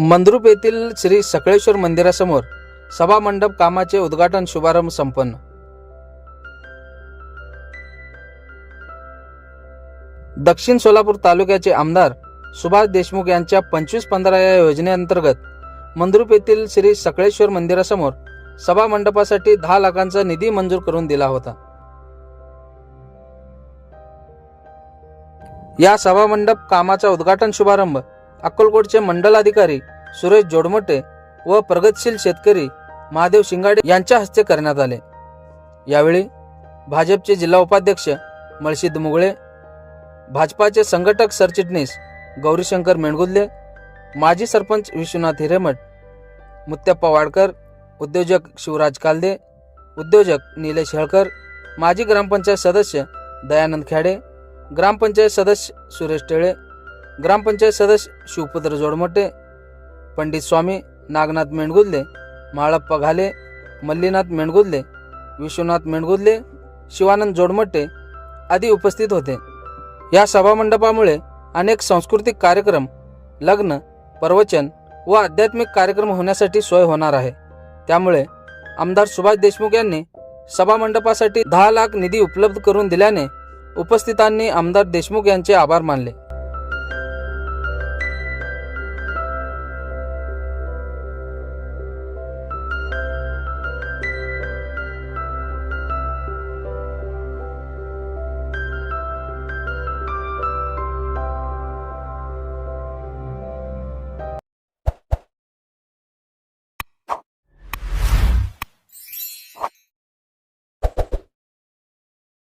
मंद्रुप येथील श्री सकळेश्वर मंदिरासमोर सभा मंडप कामाचे उद्घाटन शुभारंभ संपन्न. दक्षिण सोलापूर तालुक्याचे आमदार सुभाष देशमुख यांच्या पंचवीस पंधरा या योजनेअंतर्गत मंद्रुप येथील श्री सकळेश्वर मंदिरासमोर सभा मंडपासाठी दहा लाखांचा निधी मंजूर करून दिला होता. या सभा मंडप कामाचा उद्घाटन शुभारंभ अक्कलकोटचे मंडल अधिकारी सुरेश जोडमोटे व प्रगतशील शेतकरी महादेव शिंगाडे यांच्या हस्ते करण्यात आले. यावेळी भाजपचे जिल्हा उपाध्यक्ष मळशीद मुगळे भाजपाचे संघटक सरचिटणीस गौरीशंकर मेणगुदले माजी सरपंच विश्वनाथ हिरेमठ मुत्याप्पा वाडकर उद्योजक शिवराज कालदे उद्योजक निलेश हेळकर माजी ग्रामपंचायत सदस्य दयानंद खेडे ग्रामपंचायत सदस्य सुरेश टेळे ग्रामपंचायत सदस्य शिवपुत्र जोडमोटे पंडित स्वामी नागनाथ मेणगुदले माळप्पा घाले मल्लीनाथ मेणगुदले विश्वनाथ मेणगुदले शिवानंद जोडमट्टे आदी उपस्थित होते. या सभामंडपामुळे अनेक सांस्कृतिक कार्यक्रम लग्न प्रवचन व आध्यात्मिक कार्यक्रम होण्यासाठी सोय होणार आहे. त्यामुळे आमदार सुभाष देशमुख यांनी सभामंडपासाठी दहा लाख निधी उपलब्ध करून दिल्याने उपस्थितांनी आमदार देशमुख यांचे आभार मानले.